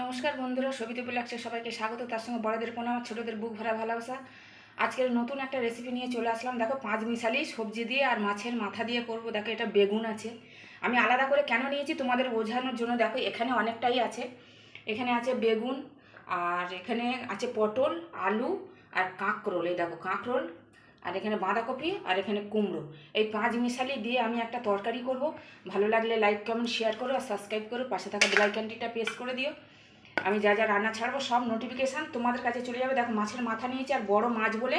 নমস্কার বন্ধুরা, সবিতা লাগছে সবাইকে স্বাগত। তার সঙ্গে বড়দের আর ছোটোদের বুক ভরা ভালোবাসা। আজকের নতুন একটা রেসিপি নিয়ে চলে আসলাম। দেখো, পাঁচ মিশালি সবজি দিয়ে আর মাছের মাথা দিয়ে করব। দেখো, এটা বেগুন আছে। আমি আলাদা করে কেন নিয়েছি তোমাদের বোঝানোর জন্য দেখো, এখানে অনেকটাই আছে। এখানে আছে বেগুন, আর এখানে আছে পটল, আলু, আর কাঁকরোল। এই দেখো, কাঁকরোল, আর এখানে বাঁধাকপি, আর এখানে কুমড়ো। এই পাঁচ মিশালি দিয়ে আমি একটা তরকারি করব। ভালো লাগলে লাইক কমেন্ট শেয়ার করো, আর সাবস্ক্রাইব করো। পাশে থাকা বেলাইকানটিটা প্রেস করে দিও। আমি যা যা রান্না ছাড়বো সব নোটিফিকেশান তোমাদের কাছে চলে যাবে। দেখো মাছের মাথা নিয়েছি আর বড় মাছ বলে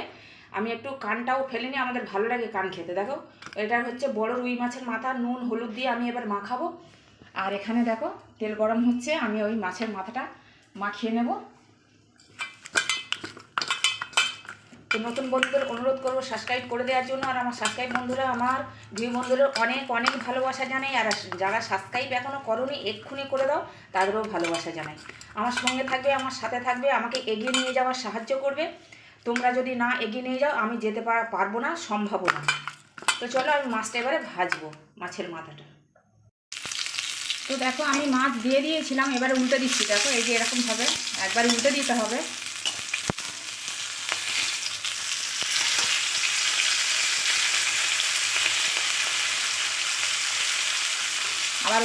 আমি একটু কানটাও ফেলে নিই আমাদের ভালো লাগে কান খেতে। দেখো এটা হচ্ছে বড় রুই মাছের মাথা, নুন, হলুদ দিয়ে আমি এবার মাখাবো। আর এখানে দেখো, তেল গরম হচ্ছে, আমি ওই মাছের মাথাটা মাখিয়ে নেব। তো নতুন বন্ধুদের অনুরোধ করব সাবস্ক্রাইব করে দেওয়ার জন্য। আর আমার সাবস্ক্রাইব বন্ধুরা আমার দুই বন্ধুদের অনেক অনেক ভালোবাসা জানাই। আর যারা সাবস্ক্রাইব এখনও করনি, এক্ষুনি করে দাও। তাদেরও ভালোবাসা জানাই। আমার সঙ্গে থাকবে, আমার সাথে থাকবে, আমাকে এগিয়ে নিয়ে যাওয়ার সাহায্য করবে। তোমরা যদি না এগিয়ে নিয়ে যাও, আমি যেতে পার- পারব না, সম্ভবও না। তো চলো, আমি মাছটা এবারে ভাজবো, মাছের মাথাটা। তো দেখো, আমি মাছ দিয়ে দিয়েছিলাম, এবারে উল্টে দিচ্ছি। দেখো, এই যে এরকমভাবে একবার উল্টে দিতে হবে।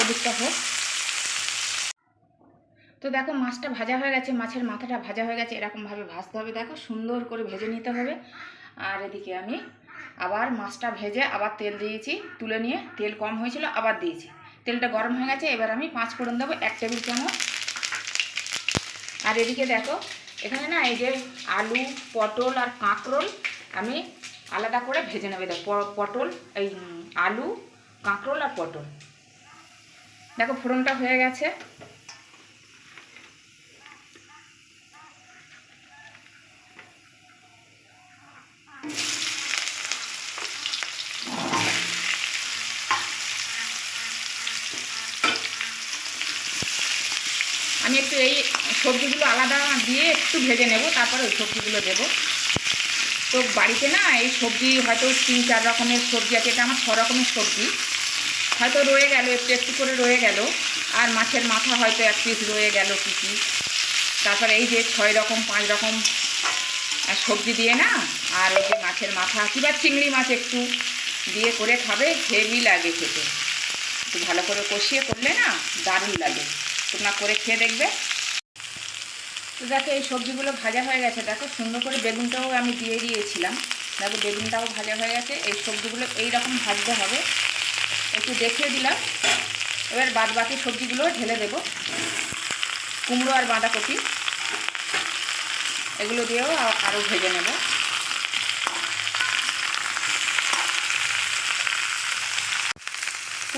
ওদিকটা হোক। তো দেখো, মাছটা ভাজা হয়ে গেছে, মাছের মাথাটা ভাজা হয়ে গেছে, এরকমভাবে ভাজতে হবে। দেখো, সুন্দর করে ভেজে নিতে হবে। আর এদিকে আমি আবার মাছটা ভেজে আবার তেল দিয়েছি, তুলে নিয়ে তেল কম হয়েছিল, আবার দিয়েছি। তেলটা গরম হয়ে গেছে, এবার আমি পাঁচ ফোড়ন দেবো, এক টেবিল চামচ। আর এদিকে দেখো, এখানে না এই যে আলু, পটল আর কাঁকরোল আমি আলাদা করে ভেজে নেবে। দেখো পটল, এই আলু, কাঁকরোল আর পটল। দেখো ফোড়নটা হয়ে গেছে। আমি একটু এই সবজিগুলো আলাদা দিয়ে একটু ভেজে নেব, তারপরে ওই সবজিগুলো দেবো। তো বাড়িতে না এই সবজি হয়তো তিন চার রকমের সবজি আছে, এটা আমার ছ রকমের সবজি। হয়তো রয়ে গেল, একটু একটু করে রয়ে গেল। আর মাছের মাথা হয়তো এক পিস রয়ে গেল কী কী। তারপরে এই যে ছয় রকম, পাঁচ রকম সবজি দিয়ে না, আর এই যে মাছের মাথা, কিংবা চিংড়ি মাছ একটু দিয়ে করে খাবে, হেভি লাগে খেতে। একটু ভালো করে কষিয়ে করলে না দারুণ লাগে। তোমরা করে খেয়ে দেখবে। তো দেখো, এই সবজিগুলো ভাজা হয়ে গেছে। দেখো, সুন্দর করে বেগুনটাও আমি দিয়ে দিয়েছিলাম। দেখো, বেগুনটাও ভাজা হয়ে গেছে। এই সবজিগুলো এই রকম ভাজতে হবে। একটু দেখিয়ে দিলাম। এবার বাদ বাকি সবজিগুলো ঢেলে দেব। কুমড়ো আর বাঁধাকপি, এগুলো দিয়েও আরও ভেজে নেব।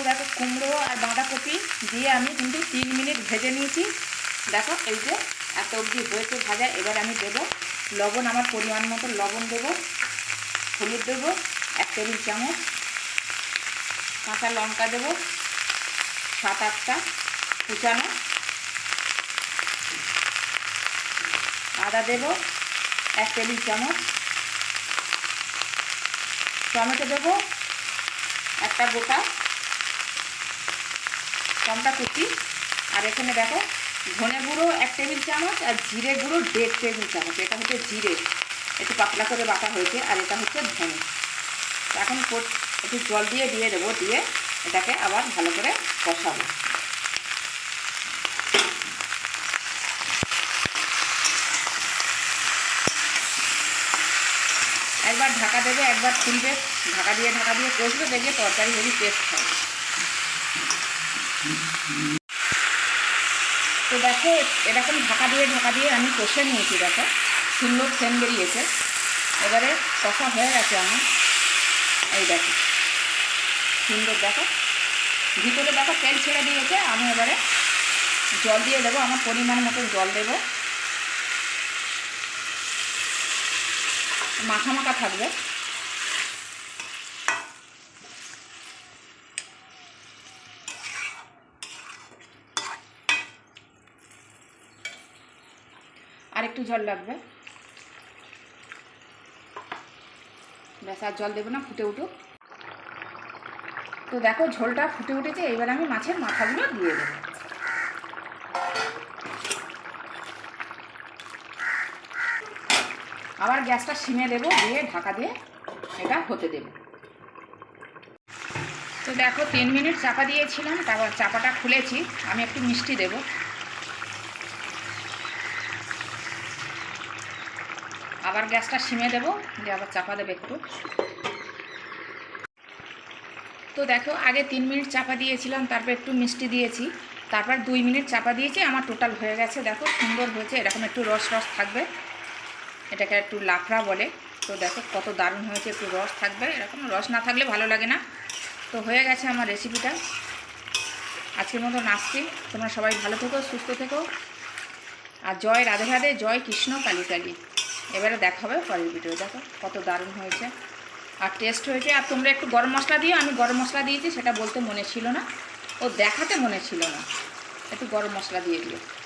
দেখো, কুমড়ো আর বাঁধাকপি দিয়ে আমি কিন্তু তিন মিনিট ভেজে নিয়েছি। দেখো, এই যে এত অবধি হয়েছে ভাজা, এবার আমি দেবো লবণ। আমার পরিমাণ মতো লবণ দেবো, হলুদ দেবো, এক টেবিল চামচ। কাঁচা লঙ্কা দেবো, সাত আটটা কুচানো। আদা দেবো, এক টেবিল চামচ। টমেটো দেবো, একটা গোটা। টমটা কুচি। আর এখানে দেখো, ধনে গুঁড়ো এক টেবিল চামচ আর জিরে গুঁড়ো দেড় টেবিল চামচ। এটা হচ্ছে জিরে। একটু পাতলা করে বাটা হয়েছে, আর এটা হচ্ছে ধনে। এখন একটু জল দিয়ে দিয়ে দেবো, দিয়ে এটাকে আবার ভালো করে কষাবো। একবার ঢাকা দেবে, একবার খুলবে, ঢাকা দিয়ে ঢাকা দিয়ে কষবে, দেখবে তরকারি হেভি টেস্ট হয়। তো দেখো, এরকম ঢাকা দিয়ে ঢাকা দিয়ে আমি কষে নিয়েছি, দেখো। সুন্দর সেন বেরিয়েছে। এবারে কষা হয়ে গেছে আমার। এই দেখো। সুন্দর, দেখো। ভিতরে দেখো, তেল ছেড়ে দিয়েছে। আমি এবারে জল দিয়ে দেবো, আমার পরিমাণ মতো জল দেবো। মাখা মাখা থাকবে। আর একটু জল লাগবে। ব্যাস, আর জল দেবো না, ফুটে উঠুক। তো দেখো ঝোলটা ফুটে উঠেছে, এবার আমি মাছের মাথাগুলো দিয়ে দেবো। আবার গ্যাসটা সিমে দেবো, দিয়ে ঢাকা দিয়ে এটা হতে দেব। তো দেখো তিন মিনিট চাপা দিয়েছিলাম, তারপর চাপাটা খুলেছি, আমি একটু মিষ্টি দেব। আবার গ্যাসটা সিমে দেবো, দিয়ে আবার চাপা দেবে একটু। তো দেখো, আগে তিন মিনিট চাপা দিয়েছিলাম, তারপর একটু মিষ্টি দিয়েছি। তারপর দুই মিনিট চাপা দিয়েছি, আমার টোটাল হয়ে গেছে। দেখো, সুন্দর হয়েছে, এরকম একটু রস রস থাকবে। এটাকে একটু লাফড়া বলে। তো দেখো, কত দারুণ হয়েছে, একটু রস থাকবে। এরকম রস না থাকলে ভালো লাগে না। তো হয়ে গেছে আমার রেসিপিটা আজকের মতো নাচছি তোমরা সবাই ভালো থেকো, সুস্থ থেকো। আর জয় রাধে রাধে, জয় কৃষ্ণ কালী কালী। এবারে দেখা হবে পরের ভিডিও দেখো, কত দারুণ হয়েছে। আর টেস্ট হয়েছে। আর তোমরা একটু গরম মশলা দিও, আমি গরম মশলা দিয়েছি, সেটা বলতে মনে ছিল না। ও দেখাতে মনে ছিল না। একটু গরম মশলা দিয়ে দিও।